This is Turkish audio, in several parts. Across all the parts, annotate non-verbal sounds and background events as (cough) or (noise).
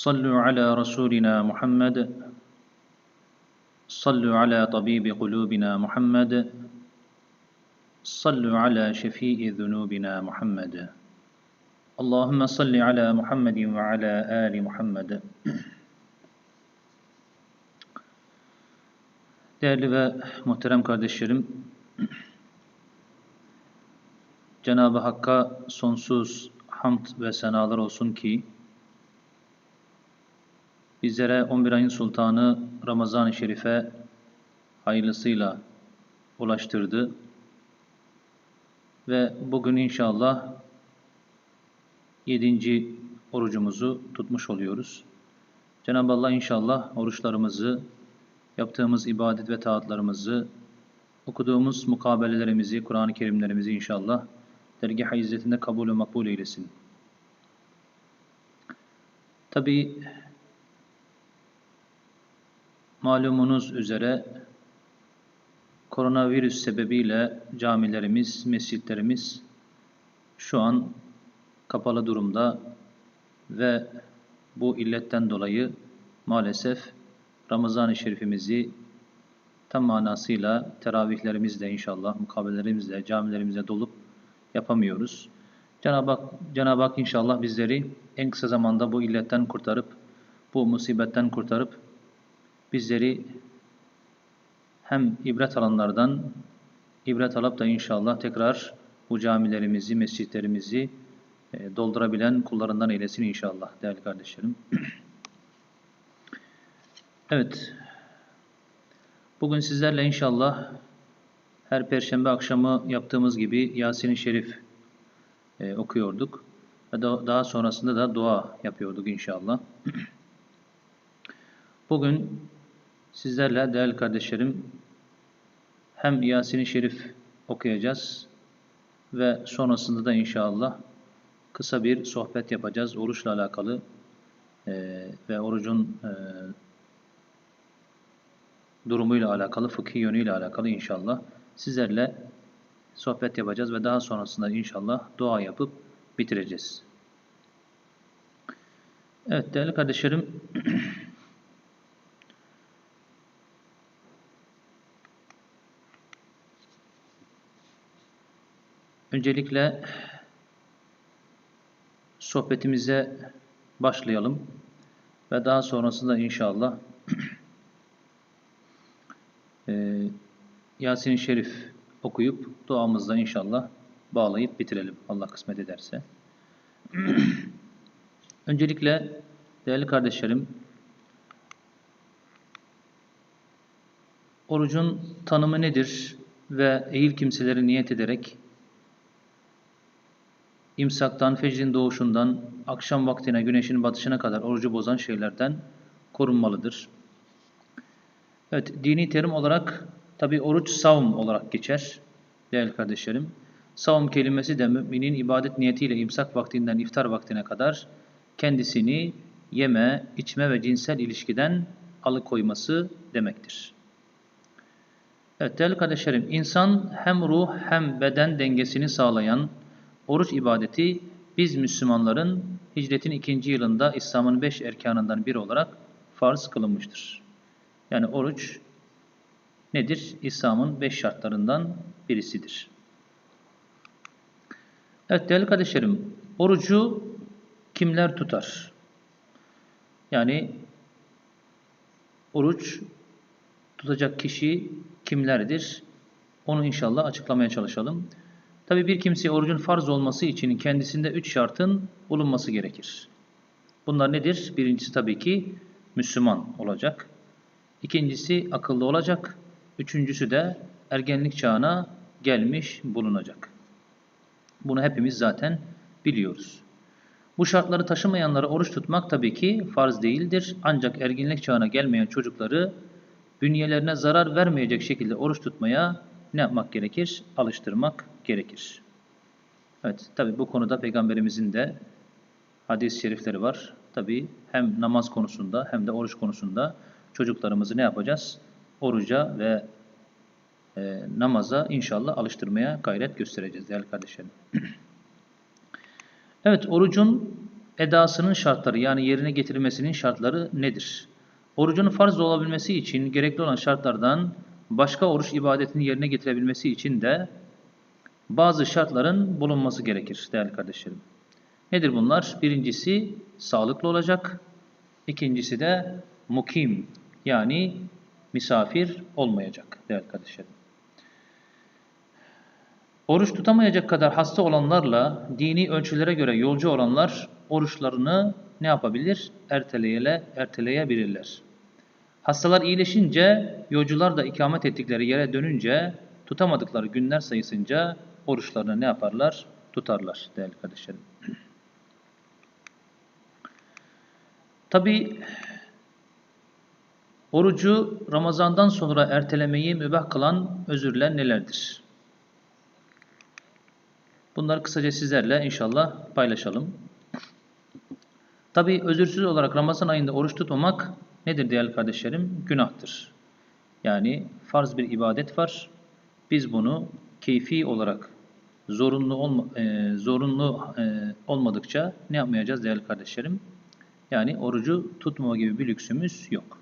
صلوا على رسولنا محمد صلوا على طبيب قلوبنا محمد صلوا على شفيء ذنوبنا محمد اللهم صل على محمد وعلى آل محمد Değerli ve muhterem kardeşlerim, Cenab-ı Hakk'a sonsuz hamd ve senalar olsun ki, bizlere 11 ayın sultanı Ramazan-ı Şerif'e hayırlısıyla ulaştırdı. Ve bugün inşallah 7. orucumuzu tutmuş oluyoruz. Cenab-ı Allah inşallah oruçlarımızı, yaptığımız ibadet ve taatlarımızı, okuduğumuz mukabelelerimizi, Kur'an-ı Kerimlerimizi inşallah dergah izzetinde kabul ve makbul eylesin. Tabi malumunuz üzere koronavirüs sebebiyle camilerimiz, mescitlerimiz şu an kapalı durumda ve bu illetten dolayı maalesef Ramazan-ı Şerifimizi tam manasıyla teravihlerimizle inşallah, mukabelelerimizle, camilerimizde dolup yapamıyoruz. Cenab-ı Hak, Cenab-ı Hak inşallah bizleri en kısa zamanda bu illetten kurtarıp, bu musibetten kurtarıp, bizleri hem ibret alanlardan, ibret alıp da inşallah tekrar bu camilerimizi, mescitlerimizi e, doldurabilen kullarından eylesin inşallah değerli kardeşlerim. (clears throat) evet, bugün sizlerle inşallah her perşembe akşamı yaptığımız gibi Yasin-i Şerif e, okuyorduk. Ve daha sonrasında da dua yapıyorduk inşallah. (clears throat) Bugün sizlerle değerli kardeşlerim hem Yasin-i Şerif okuyacağız ve sonrasında da inşallah kısa bir sohbet yapacağız oruçla alakalı e, ve orucun e, durumuyla alakalı, fıkhi yönüyle alakalı inşallah sizlerle sohbet yapacağız ve daha sonrasında inşallah dua yapıp bitireceğiz. Evet değerli kardeşlerim (clears throat) Öncelikle sohbetimize başlayalım ve daha sonrasında inşallah e, Yasin-i Şerif okuyup duamızla inşallah bağlayıp bitirelim Allah kısmet ederse. (clears throat) Öncelikle değerli kardeşlerim orucun tanımı nedir ve ehil kimseleri niyet ederek imsaktan, fecrin doğuşundan, akşam vaktine, güneşin batışına kadar orucu bozan şeylerden korunmalıdır. Evet, dini terim olarak tabi oruç savm olarak geçer değerli kardeşlerim. Savm kelimesi de müminin ibadet niyetiyle imsak vaktinden iftar vaktine kadar kendisini yeme, içme ve cinsel ilişkiden alıkoyması demektir. Evet değerli kardeşlerim, insan hem ruh hem beden dengesini sağlayan, Oruç ibadeti biz Müslümanların hicretin ikinci yılında İslam'ın beş erkanından biri olarak farz kılınmıştır. Yani oruç nedir? İslam'ın beş şartlarından birisidir. Evet değerli kardeşlerim, orucu kimler tutar? Yani oruç tutacak kişi kimlerdir? Onu inşallah açıklamaya çalışalım. Tabi bir kimseye orucun farz olması için kendisinde üç şartın bulunması gerekir. Bunlar nedir? Birincisi tabii ki Müslüman olacak. İkincisi akıllı olacak. Üçüncüsü de ergenlik çağına gelmiş bulunacak. Bunu hepimiz zaten biliyoruz. Bu şartları taşımayanlara oruç tutmak tabii ki farz değildir. Ancak erginlik çağına gelmeyen çocukları bünyelerine zarar vermeyecek şekilde oruç tutmaya ne yapmak gerekir? Alıştırmak gerekir. Evet, tabii bu konuda Peygamberimizin de hadis-i şerifleri var. Tabii hem namaz konusunda hem de oruç konusunda çocuklarımızı ne yapacağız? Oruca ve e, namaza inşallah alıştırmaya gayret göstereceğiz değerli kardeşlerim. (clears throat) evet, orucun edasının şartları yani yerine getirilmesinin şartları nedir? Orucun farz olabilmesi için gerekli olan şartlardan başka oruç ibadetini yerine getirebilmesi için de bazı şartların bulunması gerekir değerli kardeşlerim. Nedir bunlar? Birincisi sağlıklı olacak. İkincisi de mukim yani misafir olmayacak değerli kardeşlerim. Oruç tutamayacak kadar hasta olanlarla dini ölçülere göre yolcu olanlar oruçlarını ne yapabilir? Erteleyele, erteleyebilirler. Hastalar iyileşince, yolcular da ikamet ettikleri yere dönünce, tutamadıkları günler sayısınca oruçlarını ne yaparlar? Tutarlar değerli kardeşlerim. (clears throat) Tabi orucu Ramazan'dan sonra ertelemeyi mübah kılan özürler nelerdir? Bunları kısaca sizlerle inşallah paylaşalım. (clears throat) Tabi özürsüz olarak Ramazan ayında oruç tutmamak nedir değerli kardeşlerim? Günahtır. Yani farz bir ibadet var. Biz bunu keyfi olarak zorunlu olma, e, zorunlu e, olmadıkça ne yapmayacağız değerli kardeşlerim? Yani orucu tutmama gibi bir lüksümüz yok.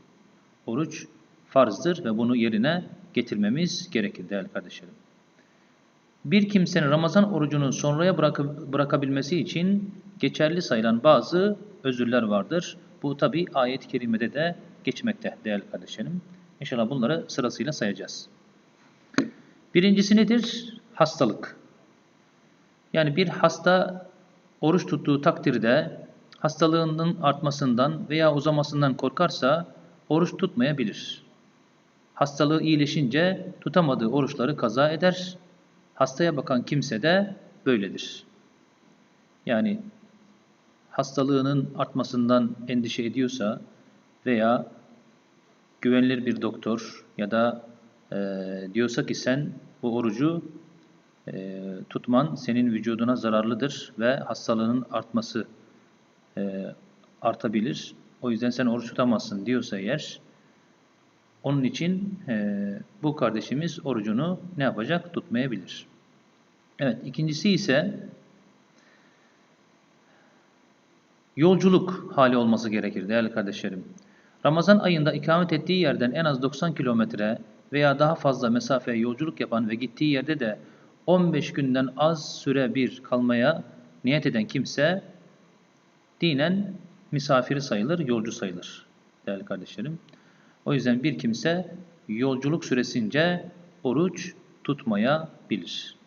Oruç farzdır ve bunu yerine getirmemiz gerekir değerli kardeşlerim. Bir kimsenin Ramazan orucunu sonraya bırakıp, bırakabilmesi için geçerli sayılan bazı özürler vardır. Bu tabi ayet-i kerimede de geçmekte değerli kardeşlerim. İnşallah bunları sırasıyla sayacağız. Birincisi nedir? Hastalık. Yani bir hasta oruç tuttuğu takdirde hastalığının artmasından veya uzamasından korkarsa oruç tutmayabilir. Hastalığı iyileşince tutamadığı oruçları kaza eder. Hastaya bakan kimse de böyledir. Yani hastalığının artmasından endişe ediyorsa veya güvenilir bir doktor ya da e, diyorsa ki sen bu orucu e, tutman senin vücuduna zararlıdır ve hastalığının artması e, artabilir. O yüzden sen oruç tutamazsın diyorsa eğer onun için e, bu kardeşimiz orucunu ne yapacak? Tutmayabilir. Evet ikincisi ise yolculuk hali olması gerekir değerli kardeşlerim. Ramazan ayında ikamet ettiği yerden en az 90 kilometre veya daha fazla mesafeye yolculuk yapan ve gittiği yerde de 15 günden az süre bir kalmaya niyet eden kimse dinen misafiri sayılır, yolcu sayılır değerli kardeşlerim. O yüzden bir kimse yolculuk süresince oruç tutmaya bilir.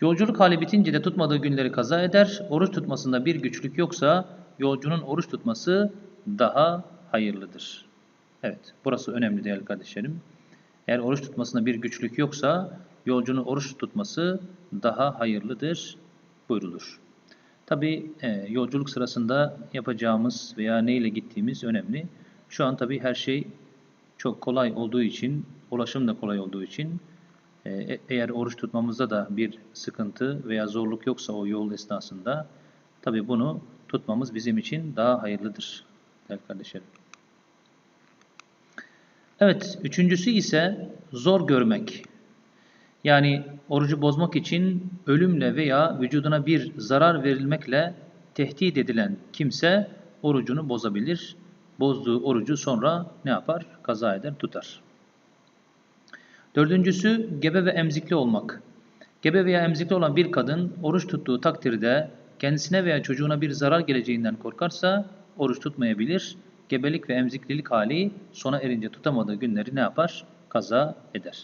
Yolculuk hali bitince de tutmadığı günleri kaza eder. Oruç tutmasında bir güçlük yoksa yolcunun oruç tutması daha hayırlıdır. Evet, burası önemli değerli kardeşlerim. Eğer oruç tutmasında bir güçlük yoksa yolcunun oruç tutması daha hayırlıdır buyrulur. Tabi e, yolculuk sırasında yapacağımız veya neyle gittiğimiz önemli. Şu an tabi her şey çok kolay olduğu için, ulaşım da kolay olduğu için eğer oruç tutmamızda da bir sıkıntı veya zorluk yoksa o yol esnasında tabi bunu tutmamız bizim için daha hayırlıdır değerli kardeşlerim. Evet, üçüncüsü ise zor görmek. Yani orucu bozmak için ölümle veya vücuduna bir zarar verilmekle tehdit edilen kimse orucunu bozabilir. Bozduğu orucu sonra ne yapar? Kaza eder, tutar. Dördüncüsü gebe ve emzikli olmak. Gebe veya emzikli olan bir kadın oruç tuttuğu takdirde kendisine veya çocuğuna bir zarar geleceğinden korkarsa oruç tutmayabilir. Gebelik ve emziklilik hali sona erince tutamadığı günleri ne yapar? Kaza eder.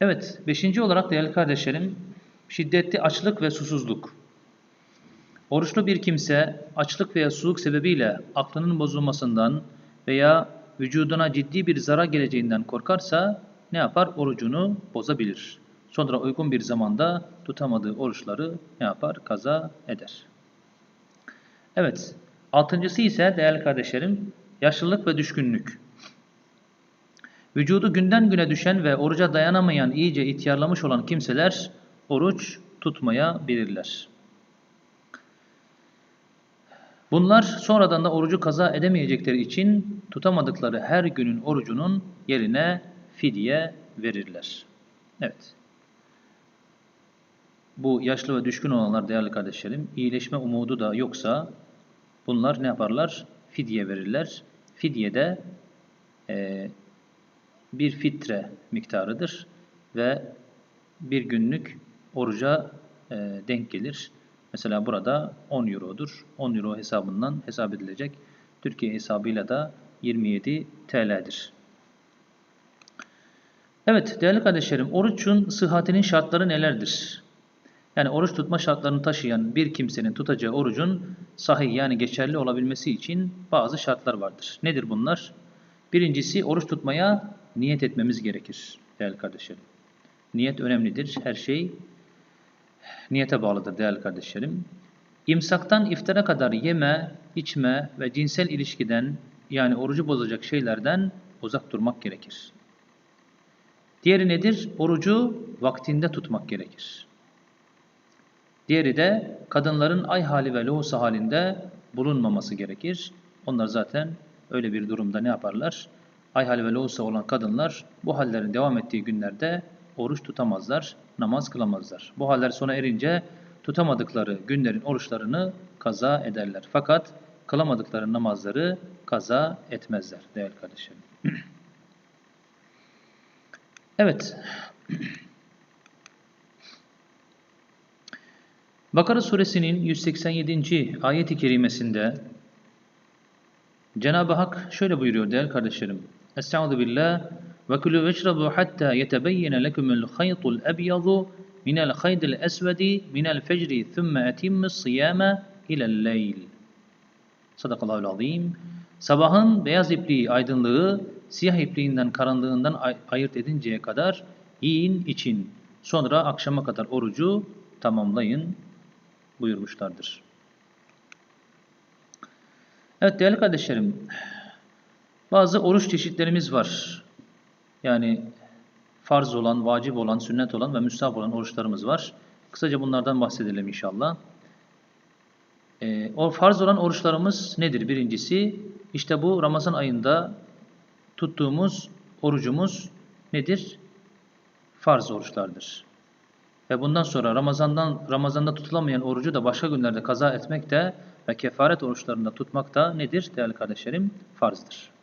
Evet, beşinci olarak değerli kardeşlerim, şiddetli açlık ve susuzluk. Oruçlu bir kimse açlık veya susuzluk sebebiyle aklının bozulmasından veya vücuduna ciddi bir zarar geleceğinden korkarsa ne yapar? Orucunu bozabilir. Sonra uygun bir zamanda tutamadığı oruçları ne yapar? Kaza eder. Evet. Altıncısı ise değerli kardeşlerim yaşlılık ve düşkünlük. Vücudu günden güne düşen ve oruca dayanamayan, iyice ihtiyarlamış olan kimseler oruç tutmaya bilirler. Bunlar sonradan da orucu kaza edemeyecekleri için tutamadıkları her günün orucunun yerine fidye verirler. Evet. Bu yaşlı ve düşkün olanlar değerli kardeşlerim, iyileşme umudu da yoksa bunlar ne yaparlar? Fidye verirler. Fidye de e, bir fitre miktarıdır ve bir günlük oruca e, denk gelir. Mesela burada 10 eurodur. 10 euro hesabından hesap edilecek. Türkiye hesabıyla da 27 TL'dir. Evet değerli kardeşlerim orucun sıhhatinin şartları nelerdir? Yani oruç tutma şartlarını taşıyan bir kimsenin tutacağı orucun sahih yani geçerli olabilmesi için bazı şartlar vardır. Nedir bunlar? Birincisi oruç tutmaya niyet etmemiz gerekir değerli kardeşlerim. Niyet önemlidir. Her şey niyete bağlıdır değerli kardeşlerim. İmsaktan iftara kadar yeme, içme ve cinsel ilişkiden yani orucu bozacak şeylerden uzak durmak gerekir. Diğeri nedir? Orucu vaktinde tutmak gerekir. Diğeri de kadınların ay hali ve lohusa halinde bulunmaması gerekir. Onlar zaten öyle bir durumda ne yaparlar? Ay hali ve lohusa olan kadınlar bu hallerin devam ettiği günlerde oruç tutamazlar, namaz kılamazlar. Bu haller sona erince tutamadıkları günlerin oruçlarını kaza ederler. Fakat kılamadıkları namazları kaza etmezler değerli kardeşlerim. (clears throat) evet. (clears throat) Bakara suresinin 187. ayet-i kerimesinde Cenab-ı Hak şöyle buyuruyor değerli kardeşlerim. Estaizu kulü veşrabu hatta yetebeyyene lekumul khaytul ebyadu minel khaydil esvedi minel fecri thumme etimmis siyame ilel leyl. Sadakallahu azim. Sabahın beyaz ipliği aydınlığı siyah ipliğinden karanlığından ay ayırt edinceye kadar yiyin için. Sonra akşama kadar orucu tamamlayın buyurmuşlardır. Evet değerli kardeşlerim, bazı oruç çeşitlerimiz var. Yani farz olan, vacip olan, sünnet olan ve müstahap olan oruçlarımız var. Kısaca bunlardan bahsedelim inşallah. E, o farz olan oruçlarımız nedir? Birincisi, işte bu Ramazan ayında tuttuğumuz orucumuz nedir? Farz oruçlardır. Ve bundan sonra Ramazan'dan Ramazan'da tutulamayan orucu da başka günlerde kaza etmek de ve kefaret oruçlarında tutmak da nedir değerli kardeşlerim? Farzdır.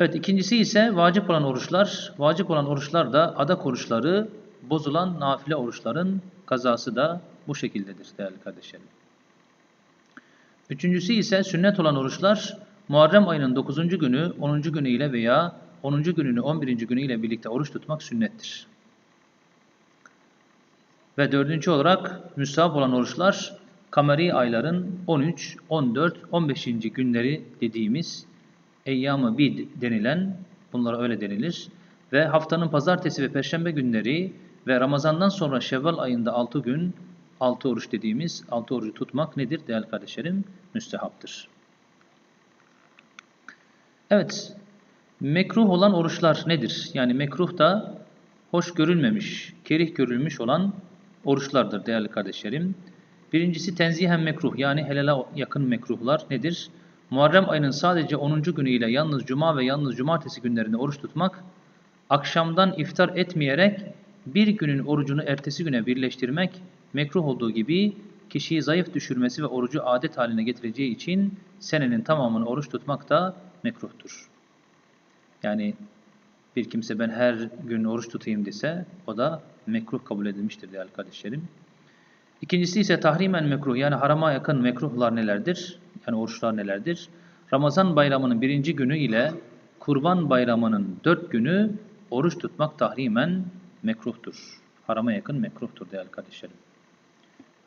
Evet ikincisi ise vacip olan oruçlar. Vacip olan oruçlar da adak oruçları, bozulan nafile oruçların kazası da bu şekildedir değerli kardeşlerim. Üçüncüsü ise sünnet olan oruçlar Muharrem ayının 9. günü 10. günü ile veya 10. gününü 11. günü ile birlikte oruç tutmak sünnettir. Ve dördüncü olarak müstahap olan oruçlar kameri ayların 13, 14, 15. günleri dediğimiz eyyam-ı bid denilen, bunlara öyle denilir. Ve haftanın pazartesi ve perşembe günleri ve Ramazan'dan sonra Şevval ayında 6 gün, 6 oruç dediğimiz 6 orucu tutmak nedir değerli kardeşlerim? Müstehaptır. Evet, mekruh olan oruçlar nedir? Yani mekruh da hoş görülmemiş, kerih görülmüş olan oruçlardır değerli kardeşlerim. Birincisi tenzihen mekruh yani helala yakın mekruhlar nedir? Muharrem ayının sadece 10. günüyle yalnız cuma ve yalnız cumartesi günlerinde oruç tutmak, akşamdan iftar etmeyerek bir günün orucunu ertesi güne birleştirmek mekruh olduğu gibi kişiyi zayıf düşürmesi ve orucu adet haline getireceği için senenin tamamını oruç tutmak da mekruhtur. Yani bir kimse ben her gün oruç tutayım dese o da mekruh kabul edilmiştir değerli kardeşlerim. İkincisi ise tahrimen mekruh yani harama yakın mekruhlar nelerdir? Yani oruçlar nelerdir? Ramazan bayramının birinci günü ile kurban bayramının dört günü oruç tutmak tahrimen mekruhtur. Harama yakın mekruhtur değerli kardeşlerim.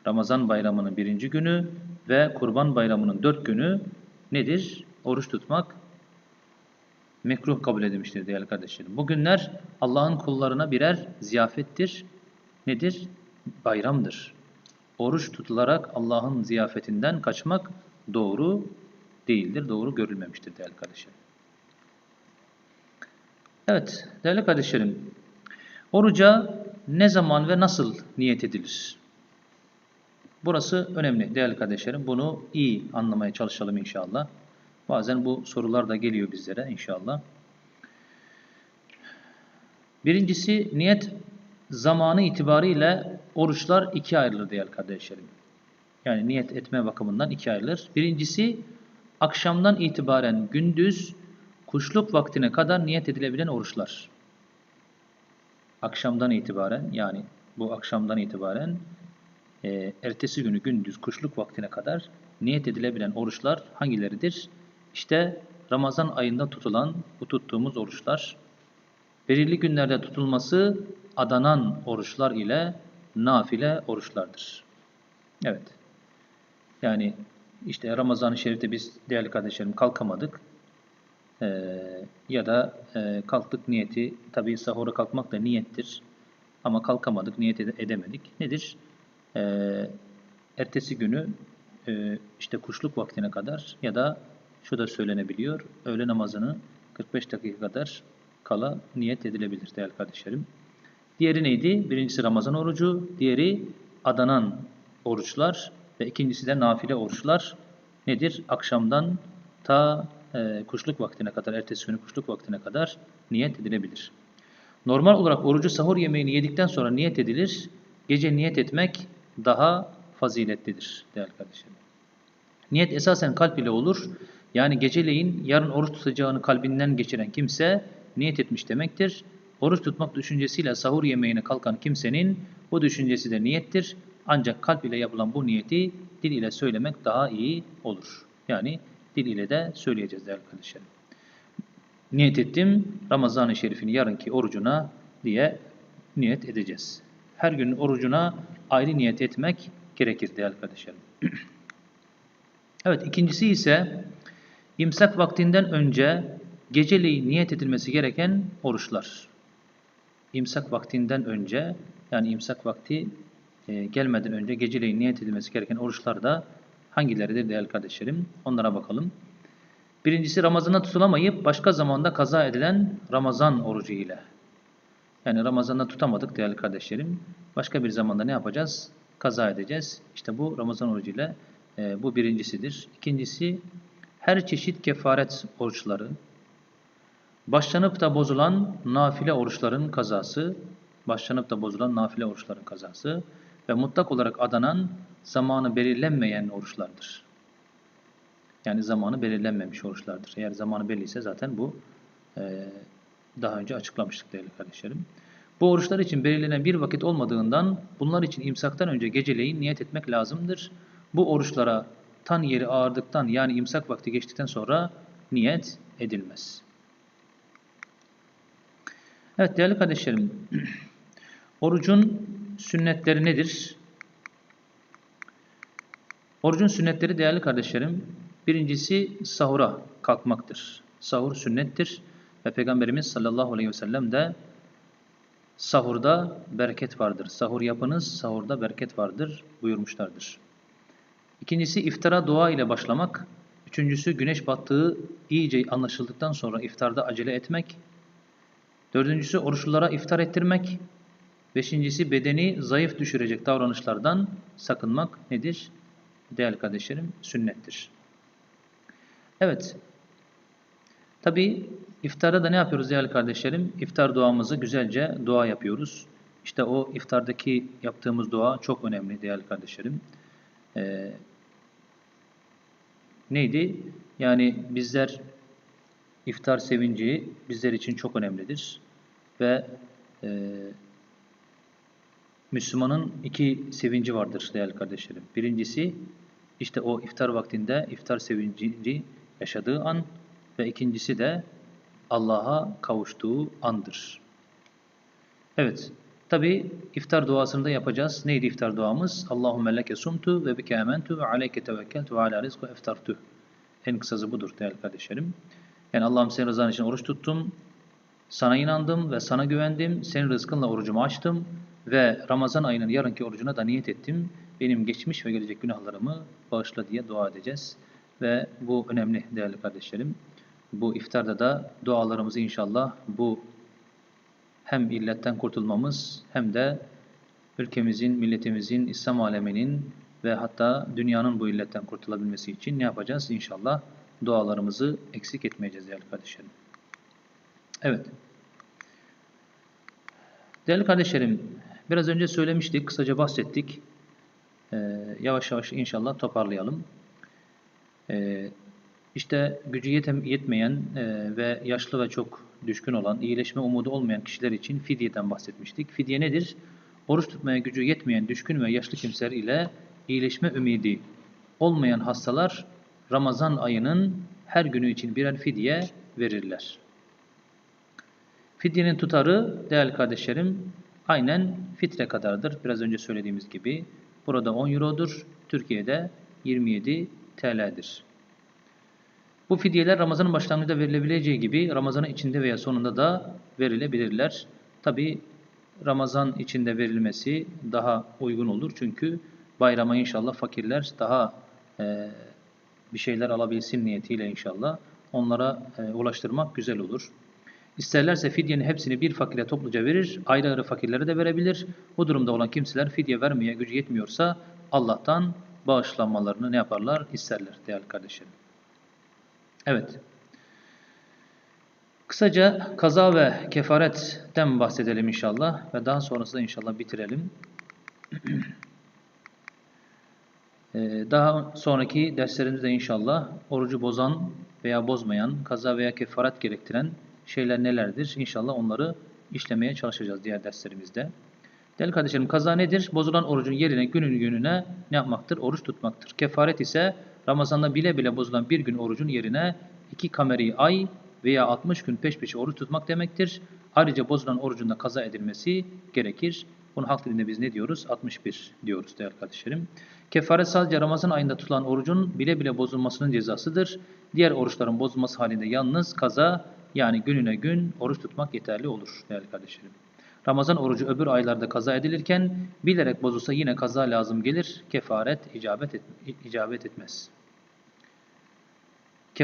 Ramazan bayramının birinci günü ve kurban bayramının dört günü nedir? Oruç tutmak mekruh kabul edilmiştir değerli kardeşlerim. Bu günler Allah'ın kullarına birer ziyafettir. Nedir? Bayramdır. Oruç tutularak Allah'ın ziyafetinden kaçmak doğru değildir. Doğru görülmemiştir değerli kardeşlerim. Evet değerli kardeşlerim. Oruca ne zaman ve nasıl niyet edilir? Burası önemli değerli kardeşlerim. Bunu iyi anlamaya çalışalım inşallah. Bazen bu sorular da geliyor bizlere inşallah. Birincisi niyet zamanı itibariyle oruçlar ikiye ayrılır değerli kardeşlerim. Yani niyet etme bakımından ikiye ayrılır. Birincisi akşamdan itibaren gündüz kuşluk vaktine kadar niyet edilebilen oruçlar. Akşamdan itibaren yani bu akşamdan itibaren e, ertesi günü gündüz kuşluk vaktine kadar niyet edilebilen oruçlar hangileridir? İşte Ramazan ayında tutulan bu tuttuğumuz oruçlar, belirli günlerde tutulması adanan oruçlar ile nafile oruçlardır. Evet. Yani işte Ramazan-ı Şerif'te biz değerli kardeşlerim kalkamadık. Ee, ya da e, kalktık niyeti, tabi sahura kalkmak da niyettir. Ama kalkamadık, niyet edemedik. Nedir? Ee, ertesi günü e, işte kuşluk vaktine kadar ya da şu da söylenebiliyor. Öğle namazını 45 dakika kadar kala niyet edilebilir değerli kardeşlerim. Diğeri neydi? Birincisi Ramazan orucu, diğeri adanan oruçlar ve ikincisi de nafile oruçlar. Nedir? Akşamdan ta e, kuşluk vaktine kadar, ertesi günü kuşluk vaktine kadar niyet edilebilir. Normal olarak orucu sahur yemeğini yedikten sonra niyet edilir. Gece niyet etmek daha faziletlidir değerli kardeşlerim. Niyet esasen kalp ile olur. Yani geceleyin yarın oruç tutacağını kalbinden geçiren kimse niyet etmiş demektir. Oruç tutmak düşüncesiyle sahur yemeğine kalkan kimsenin bu düşüncesi de niyettir. Ancak kalp ile yapılan bu niyeti dil ile söylemek daha iyi olur. Yani dil ile de söyleyeceğiz değerli kardeşlerim. Niyet ettim Ramazan-ı Şerif'in yarınki orucuna diye niyet edeceğiz. Her gün orucuna ayrı niyet etmek gerekir değerli kardeşlerim. (clears throat) evet ikincisi ise imsak vaktinden önce geceleyin niyet edilmesi gereken oruçlar. İmsak vaktinden önce yani imsak vakti e, gelmeden önce geceleyin niyet edilmesi gereken oruçlar da hangileridir değerli kardeşlerim? Onlara bakalım. Birincisi Ramazan'a tutulamayıp başka zamanda kaza edilen Ramazan orucu ile. Yani Ramazan'da tutamadık değerli kardeşlerim. Başka bir zamanda ne yapacağız? Kaza edeceğiz. İşte bu Ramazan orucu ile e, bu birincisidir. İkincisi her çeşit kefaret oruçları, başlanıp da bozulan nafile oruçların kazası, başlanıp da bozulan nafile oruçların kazası ve mutlak olarak adanan zamanı belirlenmeyen oruçlardır. Yani zamanı belirlenmemiş oruçlardır. Eğer zamanı belliyse zaten bu e, daha önce açıklamıştık değerli kardeşlerim. Bu oruçlar için belirlenen bir vakit olmadığından bunlar için imsaktan önce geceleyin niyet etmek lazımdır. Bu oruçlara tan yeri ağırdıktan yani imsak vakti geçtikten sonra niyet edilmez. Evet değerli kardeşlerim, (clears throat) orucun sünnetleri nedir? Orucun sünnetleri değerli kardeşlerim, birincisi sahura kalkmaktır. Sahur sünnettir ve Peygamberimiz sallallahu aleyhi ve sellem de sahurda bereket vardır. Sahur yapınız, sahurda bereket vardır buyurmuşlardır. İkincisi iftara dua ile başlamak. Üçüncüsü güneş battığı iyice anlaşıldıktan sonra iftarda acele etmek. Dördüncüsü oruçlulara iftar ettirmek. Beşincisi bedeni zayıf düşürecek davranışlardan sakınmak nedir? Değerli kardeşlerim sünnettir. Evet. Tabi iftarda da ne yapıyoruz değerli kardeşlerim? İftar duamızı güzelce dua yapıyoruz. İşte o iftardaki yaptığımız dua çok önemli değerli kardeşlerim. Ee, neydi? Yani bizler iftar sevinci bizler için çok önemlidir. Ve e, Müslümanın iki sevinci vardır değerli kardeşlerim. Birincisi işte o iftar vaktinde iftar sevinci yaşadığı an ve ikincisi de Allah'a kavuştuğu andır. Evet, tabi iftar duasını da yapacağız. Neydi iftar duamız? Allahümme leke sumtu ve bike ementu ve aleyke tevekkeltu ve ala rizku eftartu. En kısası budur değerli kardeşlerim. Yani Allah'ım senin rızan için oruç tuttum. Sana inandım ve sana güvendim. Senin rızkınla orucumu açtım ve Ramazan ayının yarınki orucuna da niyet ettim. Benim geçmiş ve gelecek günahlarımı bağışla diye dua edeceğiz. Ve bu önemli değerli kardeşlerim. Bu iftarda da dualarımızı inşallah bu hem illetten kurtulmamız hem de ülkemizin, milletimizin, İslam aleminin ve hatta dünyanın bu illetten kurtulabilmesi için ne yapacağız? İnşallah dualarımızı eksik etmeyeceğiz değerli kardeşlerim. Evet. Değerli kardeşlerim, biraz önce söylemiştik, kısaca bahsettik. Ee, yavaş yavaş inşallah toparlayalım. Ee, işte gücü yetem yetmeyen e, ve yaşlı ve çok düşkün olan, iyileşme umudu olmayan kişiler için fidyeden bahsetmiştik. Fidye nedir? Oruç tutmaya gücü yetmeyen düşkün ve yaşlı kimseler ile iyileşme ümidi olmayan hastalar Ramazan ayının her günü için birer fidye verirler. Fidyenin tutarı değerli kardeşlerim aynen fitre kadardır. Biraz önce söylediğimiz gibi burada 10 eurodur. Türkiye'de 27 TL'dir. Bu fidyeler Ramazan'ın başlangıcında verilebileceği gibi Ramazan'ın içinde veya sonunda da verilebilirler. Tabi Ramazan içinde verilmesi daha uygun olur. Çünkü bayrama inşallah fakirler daha e, bir şeyler alabilsin niyetiyle inşallah onlara e, ulaştırmak güzel olur. İsterlerse fidyenin hepsini bir fakire topluca verir, ayrı fakirlere de verebilir. Bu durumda olan kimseler fidye vermeye gücü yetmiyorsa Allah'tan bağışlanmalarını ne yaparlar? İsterler değerli kardeşlerim. Evet. Kısaca kaza ve kefaretten bahsedelim inşallah ve daha sonrasında inşallah bitirelim. Ee, daha sonraki derslerimizde inşallah orucu bozan veya bozmayan, kaza veya kefaret gerektiren şeyler nelerdir? İnşallah onları işlemeye çalışacağız diğer derslerimizde. Değerli kardeşlerim kaza nedir? Bozulan orucun yerine günün gününe ne yapmaktır? Oruç tutmaktır. Kefaret ise Ramazan'da bile bile bozulan bir gün orucun yerine iki kameri ay veya 60 gün peş peşe oruç tutmak demektir. Ayrıca bozulan orucun da kaza edilmesi gerekir. Bunu halk dilinde biz ne diyoruz? 61 diyoruz değerli kardeşlerim. Kefaret sadece Ramazan ayında tutulan orucun bile bile bozulmasının cezasıdır. Diğer oruçların bozulması halinde yalnız kaza yani gününe gün oruç tutmak yeterli olur değerli kardeşlerim. Ramazan orucu öbür aylarda kaza edilirken bilerek bozulsa yine kaza lazım gelir. Kefaret icabet, et, icabet etmez.